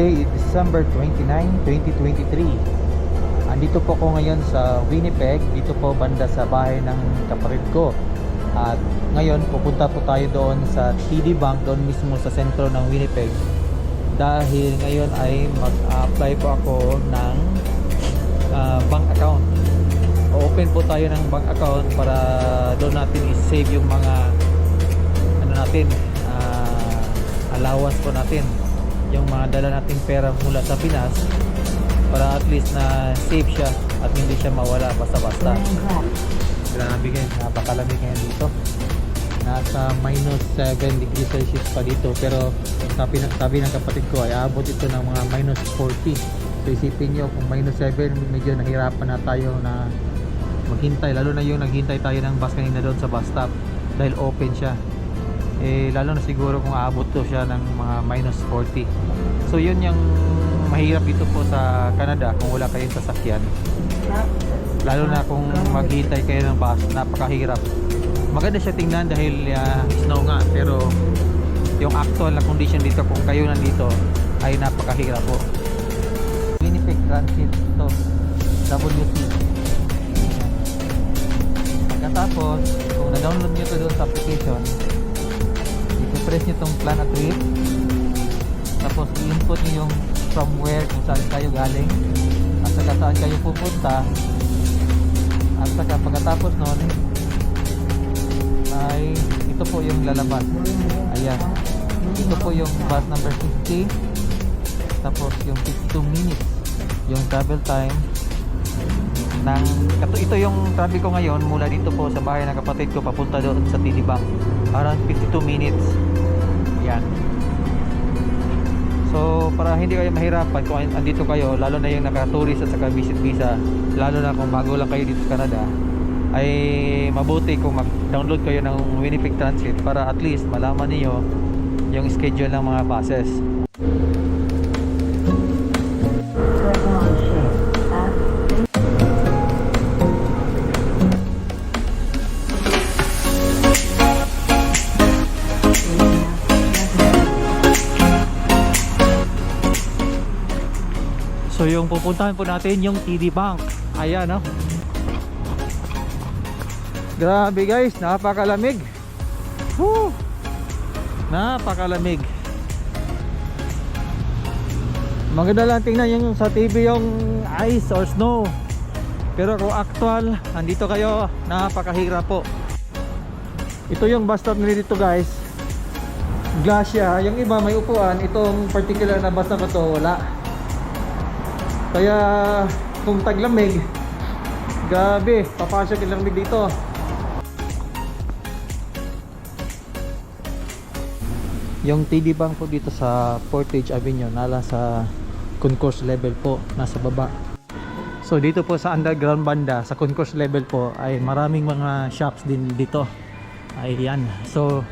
Today is December 29, 2023. Andito po ako ngayon sa Winnipeg, dito po banda sa bahay ng kapatid ko. At ngayon pupunta po tayo doon sa TD Bank, doon mismo sa sentro ng Winnipeg. Dahil ngayon ay mag-apply po ako ng ah, bank account. O-open po tayo ng bank account para doon natin i-save yung mga ano natin, ah, allowance po natin. Yung mga dala nating pera mula sa Pinas para at least na safe siya at hindi siya mawala basta-basta. Grabe guys, napakalamig ngayon dito. Nasa minus 7 degrees Celsius pa dito pero sabi, sabi ng kapatid ko ay abot ito ng mga minus 40. So isipin nyo kung minus 7 medyo nahirapan na tayo na maghintay lalo na yung naghintay tayo ng bus kanina doon sa bus stop dahil open siya eh lalo na siguro kung aabot to siya ng mga minus 40 so yun yung mahirap dito po sa Canada kung wala kayong sasakyan. Lalo na kung maghintay kayo ng bus napakahirap. Maganda siya tingnan dahil ah, snow nga pero yung actual na condition dito kung kayo nandito ay napakahirap po. Winnipeg Transit to WC pagkatapos kung na-download nyo to doon sa application i-press nyo tong plan a trip. Tapos i-input nyo yung from where kung saan kayo galing at saka saan kayo pupunta at saka pagkatapos nun ay ito po yung lalabas. Ayan. Ito po yung bus number 60 tapos yung 52 minutes yung travel time ng ito, yung traffic ko ngayon mula dito po sa bahay ng kapatid ko papunta doon sa Bank around 52 minutes yan. So para hindi kayo mahirapan kung andito kayo lalo na yung naka-tourist at saka visit visa lalo na kung bago lang kayo dito sa Canada ay mabuti kung mag-download kayo ng Winnipeg Transit para at least malaman niyo yung schedule ng mga buses So yung pupuntahan po natin yung TD Bank. Ayan no. Grabe guys, napakalamig. Woo! Napakalamig. Maganda lang tingnan yung sa TV yung ice or snow. Pero kung actual, andito kayo, napakahirap po. Ito yung bus stop nila dito guys. Glass siya. Yung iba may upuan. Itong particular na bus na to, wala. Kaya kung taglamig, gabi, papasok yung lamig dito. Yung TD Bank po dito sa Portage Avenue, nala sa concourse level po, nasa baba. So dito po sa underground banda, sa concourse level po, ay maraming mga shops din dito. Ayan. So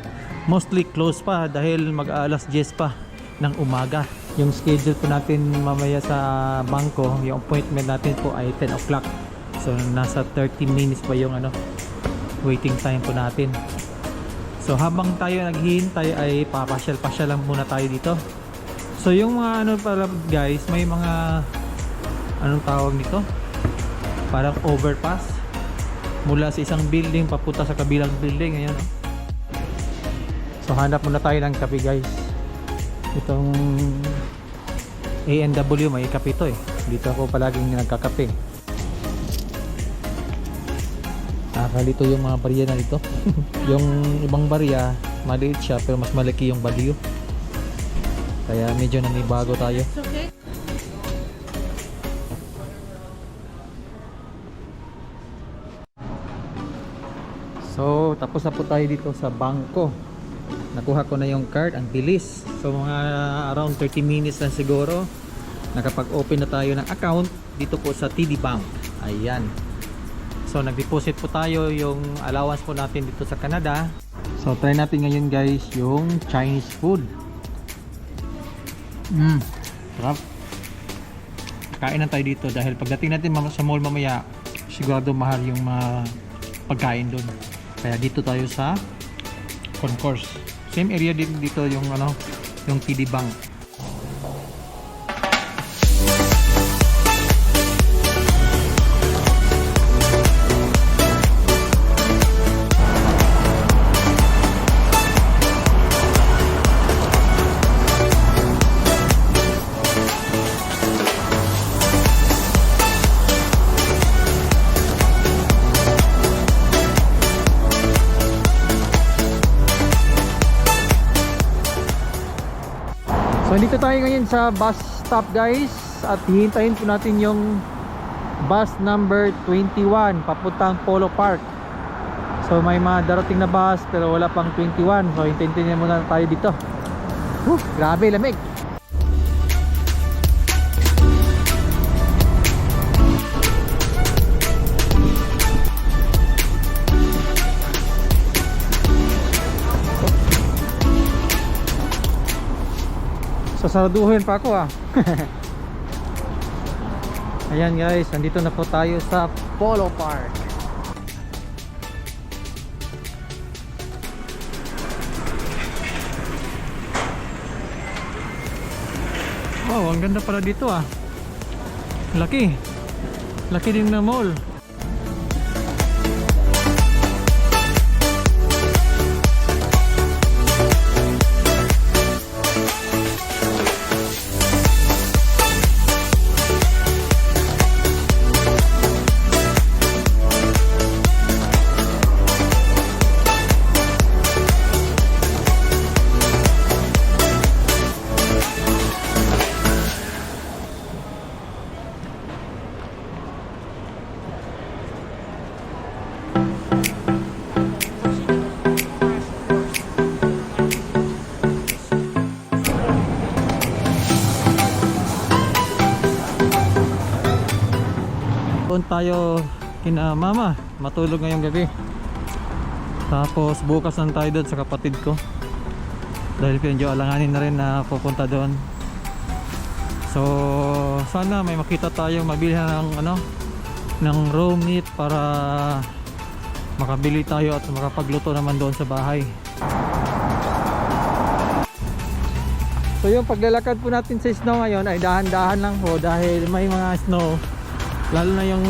mostly close pa dahil mag-alas 10 pa ng umaga. Yung schedule po natin mamaya sa bangko, yung appointment natin po ay 10 o'clock. So nasa 30 minutes pa yung ano waiting time po natin. So habang tayo naghihintay ay papasyal-pasyal lang muna tayo dito. So yung mga ano pala guys, may mga anong tawag nito? Parang overpass mula sa isang building papunta sa kabilang building ayan. So hanap muna tayo ng kape guys. Itong ANW may kape to eh. Dito ako palaging nagkakape. Nakakalito yung mga barya na dito. yung ibang barya, maliit siya pero mas malaki yung value. Kaya medyo nanibago tayo. So, tapos na po tayo dito sa bangko. Nakuha ko na yung card, ang bilis. So, mga around 30 minutes lang siguro. Nakapag-open na tayo ng account dito po sa TD Bank. Ayan. So, nag-deposit po tayo yung allowance po natin dito sa Canada. So, try natin ngayon guys yung Chinese food. Mmm, sarap. Kain na tayo dito dahil pagdating natin sa mall mamaya, sigurado mahal yung mga pagkain doon. Kaya dito tayo sa concourse. Same area din dito yung ano, yung TD Bank. Nandito tayo ngayon sa bus stop guys at hihintayin po natin yung bus number 21 papuntang Polo Park. So may mga darating na bus pero wala pang 21. So hintayin muna tayo dito. Whew, grabe lamig. Sasaraduhin pa ako ah. Ayan guys, nandito na po tayo sa Polo Park. Wow, ang ganda pala dito ah. Laki. Laki din na mall. Doon tayo kina mama, matulog ngayong gabi. Tapos bukas lang tayo doon sa kapatid ko. Dahil medyo alanganin na rin na pupunta doon. So sana may makita tayo mabili ng ano ng raw meat para makabili tayo at makapagluto naman doon sa bahay. So yung paglalakad po natin sa snow ngayon ay dahan-dahan lang po dahil may mga snow lalo na yung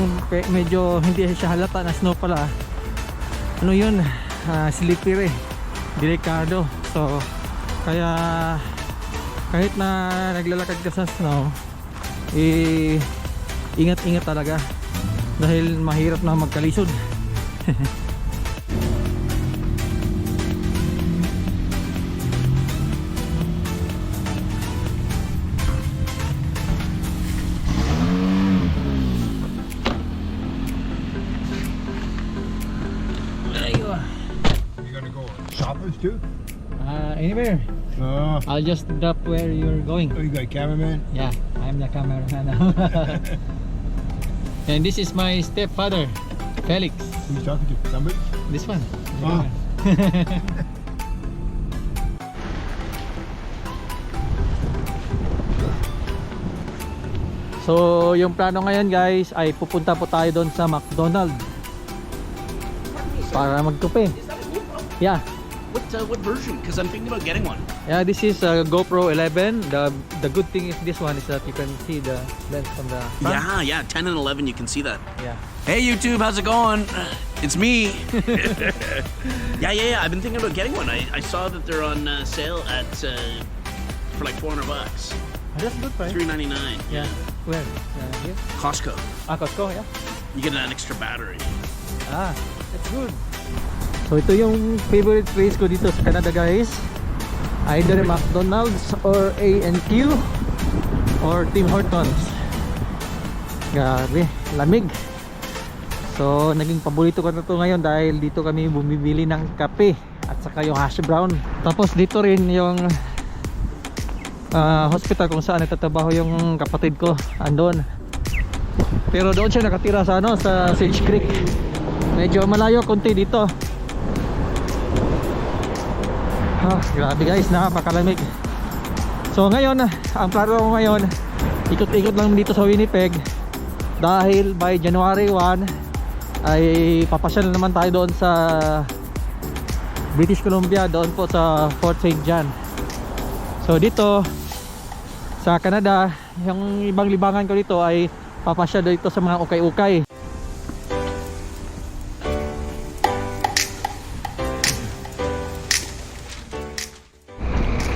medyo hindi siya halata na snow pala. Ano yun? Ah, slippery delikado. So kaya kahit na naglalakad ka sa snow eh ingat-ingat talaga. Dahil mahirap na magkalisod too? uh, anywhere Uh, I'll just drop where you're going oh, you got a cameraman? Yeah, I'm the cameraman now. and this is my stepfather, Felix. Who's talking to? Somebody? This one. Ah. so, yung plano ngayon guys ay pupunta po tayo doon sa McDonald's para magtupi. Yeah. What uh, what version? Because I'm thinking about getting one. Yeah, this is a GoPro 11. The the good thing is this one is that you can see the lens from the front. Yeah, yeah. 10 and 11, you can see that. Yeah. Hey YouTube, how's it going? It's me. yeah, yeah, yeah. I've been thinking about getting one. I, I saw that they're on uh, sale at uh, for like 400 bucks, that's good price. 399. Yeah. Where? Uh, here? Costco. Ah, Costco, yeah. You get an extra battery. Ah, that's good. So ito yung favorite place ko dito sa Canada guys. Either McDonald's or A&Q or Tim Hortons. Grabe, lamig. So naging paborito ko na to ngayon dahil dito kami bumibili ng kape at saka yung hash brown. Tapos dito rin yung ah, hospital kung saan nagtatrabaho yung kapatid ko andon. Pero doon siya nakatira sa ano sa Sage Creek. Medyo malayo konti dito. Ah, grabe guys, napakalamig. So ngayon, ang plano ko ngayon, ikot-ikot lang dito sa Winnipeg dahil by January 1 ay papasyal na naman tayo doon sa British Columbia, doon po sa Fort St. John. So dito sa Canada, yung ibang libangan ko dito ay papasyal dito sa mga ukay-ukay.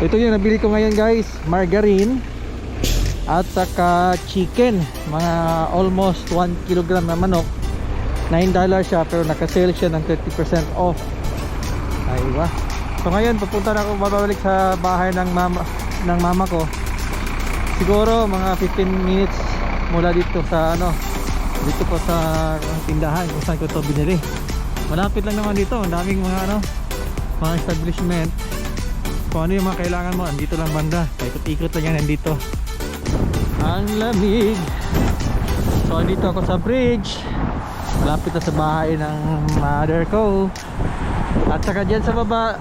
Ito yung nabili ko ngayon guys, margarine at saka chicken, mga almost 1 kilogram na manok. 9 dollars siya pero naka-sale siya ng 30% off. Aywa. So ngayon pupunta na ako babalik sa bahay ng mama ng mama ko siguro mga 15 minutes mula dito sa ano dito po sa tindahan kung saan ko ito binili malapit lang naman dito ang daming mga ano mga establishment kung ano yung mga kailangan mo andito lang banda. Ikot-ikot lang yan nandito ang lamig. So dito ako sa bridge. Malapit na sa bahay ng mother ko. At saka dyan sa baba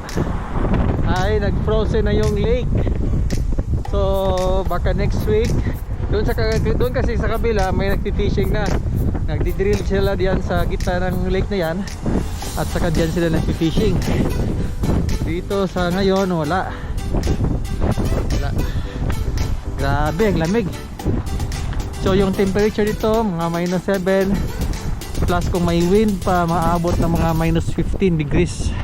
ay nag-frozen na yung lake. So baka next week doon sa doon kasi sa kabila may nagfi-fishing na. Nagdi-drill sila diyan sa gitna ng lake na yan. At saka diyan sila nagfi-fishing dito sa ngayon wala. Wala. Grabe ang lamig. So yung temperature dito mga minus 7 plus kung may wind pa maabot ng mga minus 15 degrees